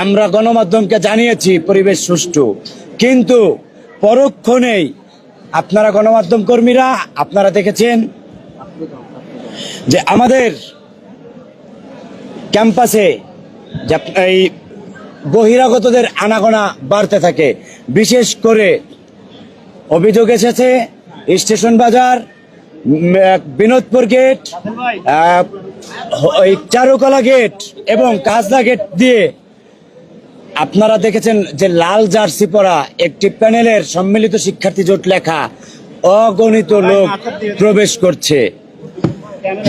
আমরা গণমাধ্যমকে জানিয়েছি, পরিবেশ সুষ্ঠু। কিন্তু পরক্ষণেই আপনারা গণমাধ্যম কর্মীরা, আপনারা দেখেছেন যে আমাদের ক্যাম্পাসে এই বহিরাগতদের আনাগোনা বাড়তে থাকে। বিশেষ করে অভিযোগ এসেছে, স্টেশন বাজার বিনোদপুর গেট চারুকলা গেট এবং কাজলা গেট দিয়ে আপনারা দেখেছেন যে লাল জার্সি পরা একটি প্যানেলের সম্মিলিত শিক্ষার্থী জোট লেখা অগণিত লোক প্রবেশ করছে।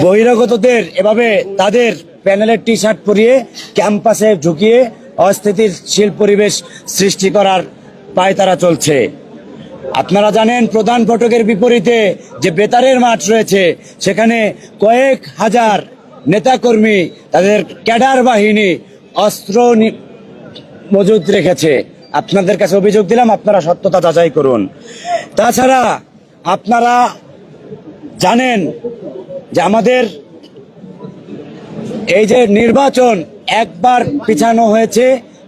বহিরাগতদের এভাবে তাদের প্যানেলের টি শার্ট পরিয়ে ক্যাম্পাসে ঢুকিয়ে অস্থিতিশীল পরিবেশ সৃষ্টি করার পায়তারা চলছে। আপনারা জানেন প্রধান ফটকের বিপরীতে যে বেতারের মাঠ রয়েছে, সেখানে কয়েক হাজার নেতাকর্মী, তাদের ক্যাডার বাহিনী, অস্ত্র মজুদ রেখেছে। আপনাদের কাছে অভিযোগ দিলাম, আপনারা সত্যতা যাচাই করুন। তাছাড়া আপনারা জানেন যে আমাদের এই যে নির্বাচন একবার পিছানো হয়েছে,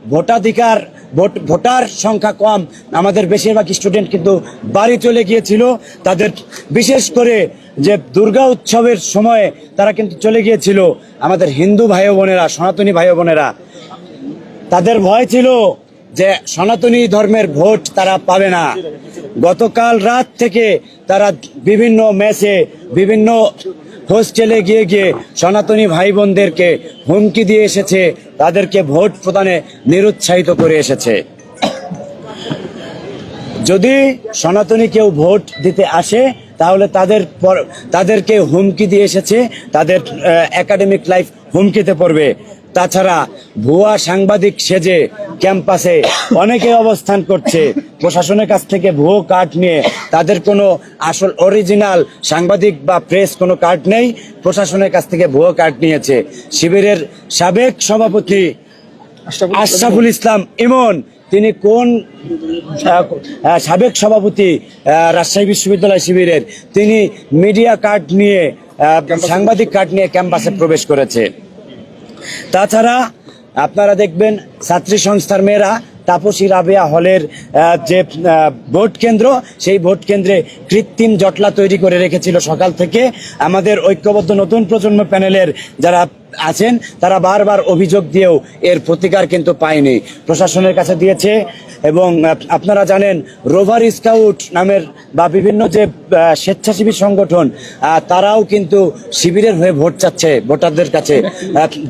ভোটাধিকার, ভোট, ভোটার সংখ্যা কম, আমাদের বেশিরভাগ স্টুডেন্ট কিন্তু বাড়ি চলে গিয়েছিল। তাদের বিশেষ করে যে দুর্গা উৎসবের সময়ে তারা কিন্তু চলে গিয়েছিল। আমাদের হিন্দু ভাই বোনেরা, সনাতনী ভাই বোনেরা তাদের ভয় ছিল যে সনাতনী ধর্মের ভোট তারা পাবে না। গতকাল রাত থেকে তারা বিভিন্ন ম্যাচে বিভিন্ন হোস্টেলে গিয়ে গিয়ে সনাতনী ভাই বোনদেরকে হুমকি দিয়ে এসেছে, তাদেরকে ভোট প্রদানে নিরুৎসাহিত করে এসেছে। যদি সনাতনী কেউ ভোট দিতে আসে, তাহলে তাদের তাদেরকে হুমকি দিয়ে এসেছে, তাদের একাডেমিক লাইফ হুমকিতে পড়বে। তাছাড়া ভুয়া সাংবাদিক সেজে ক্যাম্পাসে অনেকে অবস্থান করছে। প্রশাসনের কাছ থেকে ভুয়ো কার্ড নিয়ে তাদের কোনো আসল অরিজিনাল সাংবাদিক বা প্রেস কোনো কার্ড নেই। প্রশাসনের কাছ থেকে ভুয়ো কার্ড নিয়েছে। শিবিরের সাবেক সভাপতি আশরাফুল ইসলাম ইমন তিনি কোন সাবেক সভাপতি রাজশাহী বিশ্ববিদ্যালয় শিবিরের তিনি মিডিয়া কার্ড নিয়ে সাংবাদিক কার্ড নিয়ে ক্যাম্পাসে প্রবেশ করেছে। তাছাড়া আপনারা দেখবেন ছাত্রী সংস্থার মেয়েরা তাপসী রাবেয়া হলের যে ভোট কেন্দ্র, সেই ভোট কেন্দ্রে কৃত্রিম জটলা তৈরি করে রেখেছিল সকাল থেকে। আমাদের ঐক্যবদ্ধ নতুন প্রজন্ম প্যানেলের যারা আছেন, তারা বারবার অভিযোগ দিয়েও এর প্রতিকার কিন্তু পায়নি। প্রশাসনের কাছে দিয়েছে এবং আপনারা জানেন রোভার স্কাউট নামের বা বিভিন্ন যে স্বেচ্ছাসেবী সংগঠন তারাও কিন্তু শিবিরের হয়ে ভোট চাচ্ছে ভোটারদের কাছে।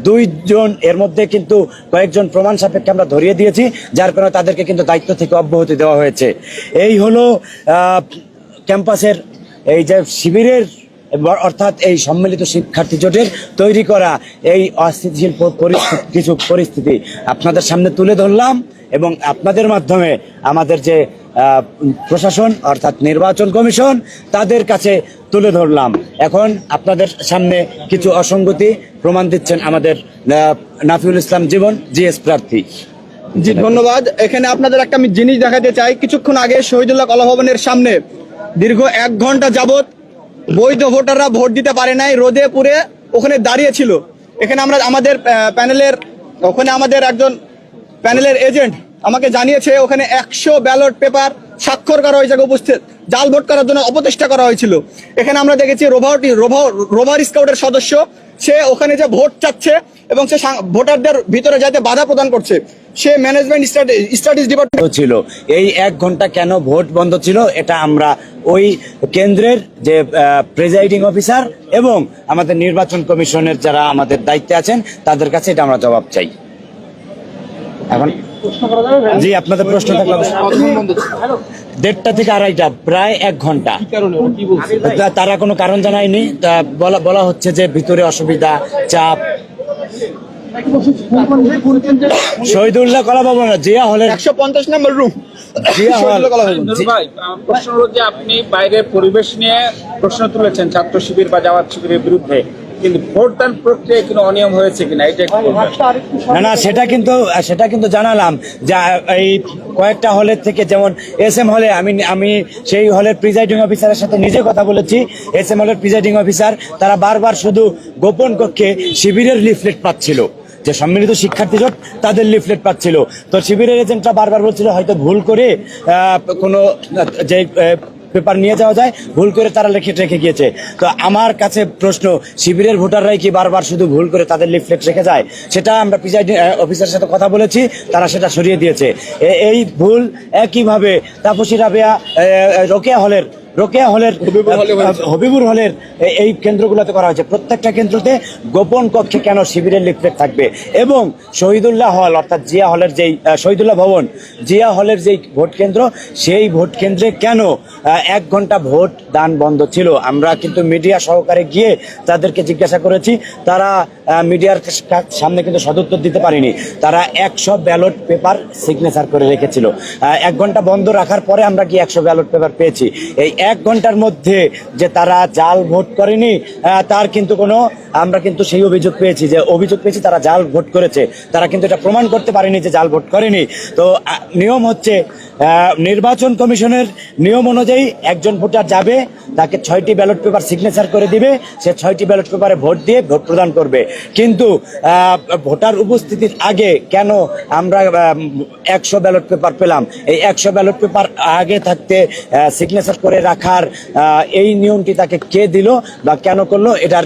দুইজন, এর মধ্যে কিন্তু কয়েকজন প্রমাণ সাপেক্ষে আমরা ধরিয়ে দিয়েছি, যার কারণে তাদেরকে কিন্তু দায়িত্ব থেকে অব্যাহতি দেওয়া হয়েছে। এই হলো ক্যাম্পাসের এই যে শিবিরের, অর্থাৎ এই সম্মিলিত শিক্ষার্থী জোটের তৈরি করা এই অস্থিতিশীল কিছু পরিস্থিতি। আপনাদের সামনে তুলে ধরলাম। এবং আপনাদের মাধ্যমে আমাদের যে প্রশাসন অর্থাৎ নির্বাচন কমিশন, তাদের কাছে তুলে ধরলাম। এখন আপনাদের সামনে কিছু অসঙ্গতি প্রমাণ দিচ্ছেন আমাদের নাফিউল ইসলাম জীবন, জিএস প্রার্থী। জি, ধন্যবাদ। এখানে আপনাদের একটা আমি জিনিস দেখাতে চাই। কিছুক্ষণ আগে শহীদুল্লাহ কলা ভবনের সামনে দীর্ঘ এক ঘণ্টা যাবত বৈধ ভোটাররা ভোট দিতে পারে নাই, রোদে পুড়ে ওখানে দাঁড়িয়ে ছিল। এখানে আমরা, আমাদের প্যানেলের, ওখানে আমাদের একজন প্যানেলের এজেন্ট আমাকে জানিয়েছে, ওখানে একশো ব্যালট পেপার স্বাক্ষর করা হয়েছে উপস্থিত। জাল ভোট করার জন্য অপচেষ্টা করা হয়েছিল। এখানে আমরা দেখেছি রোভারটি রোভার স্কাউটের সদস্য, সে ওখানে যে ভোট চাচ্ছে এবং সাং- ভোটারদের ভিতরে যাতে বাধা প্রদান করছে, সে ম্যানেজমেন্ট স্টাডিজ ডিপার্টমেন্ট ছিল। এই এক ঘণ্টা কেন ভোট বন্ধ ছিল, এটা আমরা ওই কেন্দ্রের যে প্রেজাইডিং অফিসার এবং আমাদের নির্বাচন কমিশনের যারা আমাদের দায়িত্বে আছেন, তাদের কাছে এটা আমরা জবাব চাই। এখন জি আপনাদের প্রশ্ন থাকলে দেড়টা থেকে আড়াইটা প্রায় এক ঘণ্টা। তারা কোনো কারণ জানায়নি। বলা বলা হচ্ছে যে ভিতরে অসুবিধা চাপ। শহীদুল্লাহ কলা ভবন জিয়া হলের একশো পঞ্চাশ নম্বর রুম হল প্রশ্ন হলো যে আপনি বাইরের পরিবেশ নিয়ে প্রশ্ন তুলেছেন ছাত্র শিবির বা জামাত শিবিরের বিরুদ্ধে। কিন্তু ভোটদান প্রক্রিয়া কোনো অনিয়ম হয়েছে কিনা, এটা না না, সেটা কিন্তু সেটা কিন্তু জানালাম যে এই কয়েকটা হলের থেকে যেমন এস এম হলে, আমি আমি সেই হলের প্রিজাইডিং অফিসারের সাথে নিজে কথা বলেছি। এস এম হলের প্রিজাইডিং অফিসার, তারা বারবার শুধু গোপন কক্ষে শিবিরের লিফলেট পাচ্ছিল। যে সম্মিলিত শিক্ষার্থী জোট, তাদের লিফলেট পাচ্ছিল। তো শিবিরের এজেন্টরা বারবার বলছিল, হয়তো ভুল করে কোনো, যে পেপার নিয়ে যাওয়া যায়, ভুল করে তারা লিখে রেখে গিয়েছে। তো আমার কাছে প্রশ্ন, শিবিরের ভোটাররাই কি বারবার শুধু ভুল করে তাদের লিফলেট রেখে যায়? সেটা আমরা প্রিজাইডিং অফিসারের সাথে কথা বলেছি, তারা সেটা সরিয়ে দিয়েছে। এই ভুল একইভাবে তাপসী রাবেয়া রোকেয়া হলের রোকেয়া হলের হবিবুর হলে হবিবুর হলের এই কেন্দ্রগুলোতে করা হয়েছে। প্রত্যেকটা কেন্দ্রতে গোপন কক্ষে কেন শিবিরের লিফলেট থাকবে? এবং শহীদুল্লাহ হল অর্থাৎ জিয়া হলের যেই শহীদুল্লাহ ভবন জিয়া হলের যেই ভোট কেন্দ্র সেই ভোট কেন্দ্রে কেন এক ঘণ্টা ভোট দান বন্ধ ছিল? আমরা কিন্তু মিডিয়া সহকারে গিয়ে তাদেরকে জিজ্ঞাসা করেছি। তারা মিডিয়ার সামনে কিন্তু সদুত্তর দিতে পারেনি। তারা একশো ব্যালট পেপার সিগনেচার করে রেখেছিল। এক ঘণ্টা বন্ধ রাখার পরে আমরা কি একশো ব্যালট পেপার পেয়েছি। এই এক ঘণ্টার মধ্যে যে তারা জাল ভোট করেনি তার কিন্তু কোনো, আমরা কিন্তু সেই অভিযোগ পেয়েছি যে অভিযোগ পেয়েছি তারা জাল ভোট করেছে। তারা কিন্তু এটা প্রমাণ করতে পারেনি যে জাল ভোট করেনি। তো নিয়ম হচ্ছে নির্বাচন কমিশনের নিয়ম অনুযায়ী একজন ভোটার যাবে, তাকে ছয়টি ব্যালট পেপার সিগনেচার করে দিবে, সে ছয়টি ব্যালট পেপারে ভোট দিয়ে ভোট প্রদান করবে। কিন্তু ভোটার উপস্থিতির আগে কেন আমরা একশো ব্যালট পেপার পেলাম? এই একশো ব্যালট পেপার আগে থাকতে সিগনেচার করে রাখার এই নিয়মটি তাকে কে দিল বা কেন করল, এটার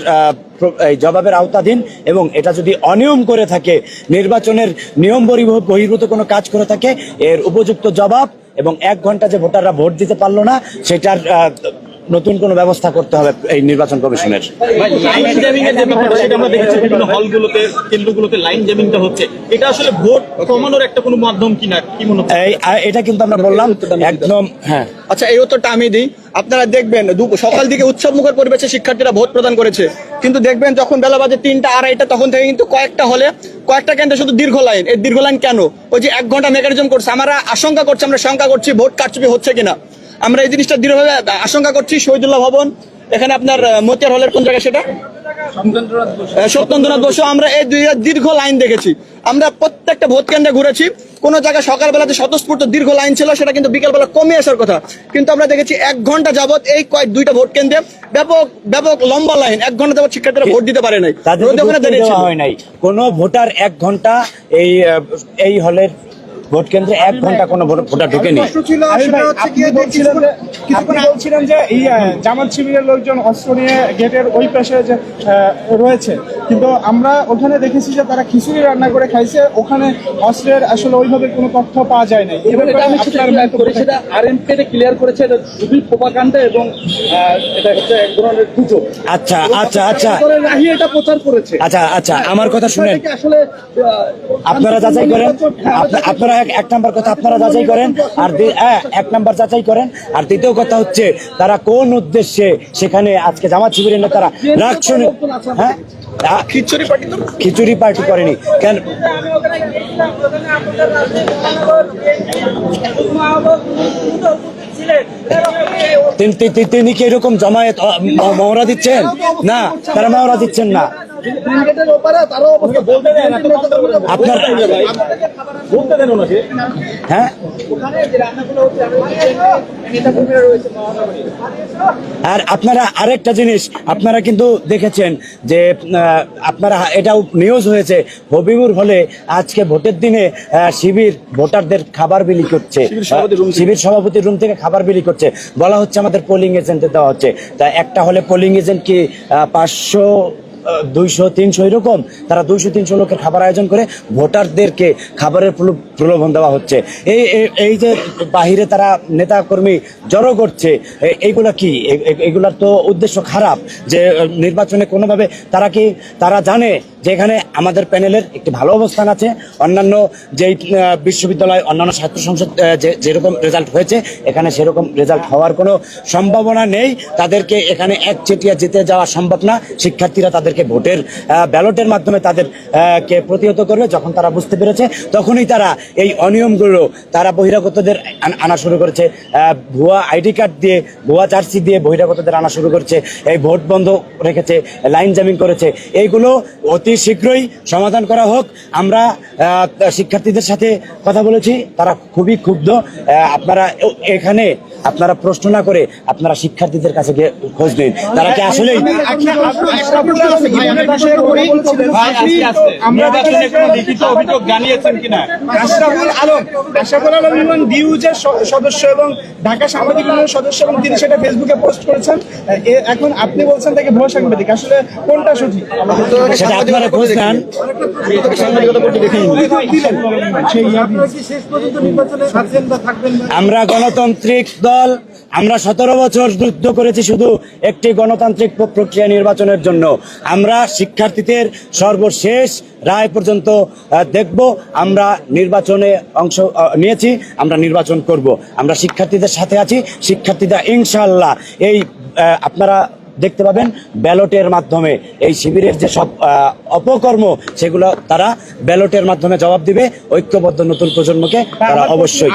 জবাবের আওতাধীন এবং এটা যদি অনিয়ম করে থাকে, নির্বাচনের নিয়ম বহির্ভ- বহির্ভূত কোনো কাজ করে থাকে, এর উপযুক্ত জবাব এবং এক ঘণ্টা যে ভোটাররা ভোট দিতে পারল না, সেটার নতুন কোনো ব্যবস্থা করতে হবে এই নির্বাচন কমিশনের? লাইন জ্যামিং এর যে ব্যাপারটা সেটা আমরা দেখেছি বিভিন্ন হলগুলোতে কেন্দ্রগুলোতে লাইন জ্যামিংটা হচ্ছে। এটা আসলে ভোট কমানোর একটা কোনো মাধ্যম কিনা কি মনে হচ্ছে? এই আ- এটা কিন্তু আমরা বললাম একদম হ্যাঁ। আচ্ছা এই উত্তরটা আমি দিই। আপনারা দেখবেন সকাল দিকে উৎসব মুখর পরিবেশে শিক্ষার্থীরা ভোট প্রদান করেছে। কিন্তু দেখবেন যখন বেলা বাজে তিনটা আড়াইটা তখন থেকে কিন্তু কয়েকটা হলে কয়েকটা কেন্দ্রে শুধু দীর্ঘ লাইন। এই দীর্ঘ লাইন কেন? ওই যে এক ঘণ্টা মেকানিজম করছে। আমরা আশঙ্কা করছি আমরা শঙ্কা করছি ভোট কারচুপি হচ্ছে কিনা। আমরা এই জিনিসটা দৃঢ়ভাবে আশঙ্কা করছি শহীদুল্লাহ ভবন। এখানে আপনার মতিয়ার হলের কোন জায়গায় সেটা? সত্যেন্দ্রনাথ বসু। আমরা এই দুই দীর্ঘ লাইন দেখেছি। আমরা প্রত্যেকটা ভোট কেন্দ্রে ঘুরেছি। কোন জায়গায় সকালবেলা যে স্বতঃস্ফূর্ত দীর্ঘ লাইন ছিল সেটা কিন্তু বিকেলবেলা কমে আসার কথা। কিন্তু আমরা দেখেছি এক ঘণ্টা যাবত এই কয়েক দুইটা ভোট কেন্দ্রে ব্যাপক ব্যাপক লম্বা লাইন এক ঘণ্টা যাবত শিক্ষার্থীরা ভোট দিতে পারে ওখানে হয় নাই। কোনো ভোটার এক ঘণ্টা এই এই হলের ভোট কেন্দ্রে এক ঘণ্টা কোনো ভোটার ঢোকেনি। আমি ভাই, আপনি বলছিলেন যে আপনি বলছিলেন যে এই জামাত শিবিরের লোকজন অস্ত্র নিয়ে গেটের ওই পাশে যে রয়েছে। কিন্তু আমরা ওখানে দেখেছি যে তারা খিচুড়ি রান্না করে খাইছে। ওখানে অস্ত্রের আসলে ওইভাবে কোনো তথ্য পাওয়া যায় সেটা ক্লিয়ার আরএমপি এটা করেছে এটা খুবই এবং এটা হচ্ছে এক ধরনের গুজব। আচ্ছা আচ্ছা আচ্ছা। রাহি এটা প্রচার করেছে। আচ্ছা আচ্ছা আমার কথা শুনেন। আসলে আপনারা যাচাই করেন। হ্যাঁ, আপনারা এক- এক নাম্বার কথা আপনারা যাচাই করেন আর এক নাম্বার যাচাই করেন আর দ্বিতীয় কথা হচ্ছে তারা কোন উদ্দেশ্যে সেখানে আজকে জামাত শিবিরের নেতারা রাখছো হ্যাঁ? খিচুড়ি পার্টি খিচুড়ি পার্টি করেনি। কেন? তিন- কি এরকম জমায়েত মহড়া দিচ্ছেন? না তারা মহড়া দিচ্ছেন না। আপনার বলতে দেন ওনাকে। হ্যাঁ। আর আপনারা আরেকটা জিনিস আপনারা কিন্তু দেখেছেন যে আপনারা এটাও নিউজ হয়েছে হবিবুর হলে আজকে ভোটের দিনে শিবির ভোটারদের খাবার বিলি করছে। শিবির সভাপতির রুম থেকে। খাবার বিলি করছে। বলা হচ্ছে আমাদের পোলিং এজেন্টে দেওয়া হচ্ছে। তা একটা হলে পোলিং এজেন্ট কি পাঁচশো দুইশো, তিনশো এরকম, তারা দুইশো, তিনশো লোকের খাবার আয়োজন করে ভোটারদেরকে খাবারের প্রলোভন দেওয়া হচ্ছে। এই, এই- যে বাহিরে তারা নেতা কর্মী জড়ো করছে এইগুলা কি? এগুলার তো উদ্দেশ্য খারাপ যে, নির্বাচনে কোনোভাবে তারা কি, তারা জানে যে এখানে আমাদের প্যানেলের একটি ভালো অবস্থান আছে। অন্যান্য যেই বিশ্ববিদ্যালয়, অন্যান্য ছাত্র সংসদ যেরকম রেজাল্ট হয়েছে, এখানে সেরকম রেজাল্ট হওয়ার কোনো সম্ভাবনা নেই। তাদেরকে এখানে একচেটিয়া জিতে যাওয়া সম্ভব না। শিক্ষার্থীরা তাদেরকে ভোটের ব্যালটের মাধ্যমে তাদের কে প্রতিহত করবে, যখন তারা বুঝতে পেরেছে, তখনই তারা এই অনিয়মগুলো তারা বহিরাগতদের আনা শুরু করেছে। ভুয়া আইডি কার্ড দিয়ে, ভুয়া জার্সি দিয়ে বহিরাগতদের আনা শুরু করেছে। এই ভোট বন্ধ রেখেছে, লাইন জামিং করেছে। এইগুলো অতি শীঘ্রই সমাধান করা হোক। আমরা শিক্ষার্থীদের সাথে কথা বলেছি তারা খুবই ক্ষুব্ধ। আপনারা এখানে আপনারা প্রশ্ন না করে আপনারা শিক্ষার্থীদের কাছে গিয়ে খোঁজ নিন। তারা কি আসলে সদস্য এবং ঢাকা সাংবাদিক ইউনিয়নের সদস্য এবং তিনি সেটা ফেসবুকে পোস্ট করেছেন। এখন আপনি বলছেন তাকে ভুয়া সাংবাদিক। আসলে কোনটা সঠিক? সেটা আপনারা খোঁজ নেন। আমরা গণতান্ত্রিক দল আমরা সতেরো বছর যুদ্ধ করেছি শুধু একটি গণতান্ত্রিক প্রক্রিয়া নির্বাচনের জন্য। আমরা শিক্ষার্থীদের সর্বশেষ রায় পর্যন্ত দেখব আমরা নির্বাচনে অংশ নিয়েছি আমরা নির্বাচন করব। আমরা শিক্ষার্থীদের সাথে আছি শিক্ষার্থীরা ইনশাআল্লাহ এই আপনারা দেখতে পাবেন ব্যালটের মাধ্যমে এই শিবিরের যে সব অপকর্ম সেগুলো তারা ব্যালটের মাধ্যমে জবাব দিবে। ঐক্যবদ্ধ নতুন প্রজন্মকে তারা অবশ্যই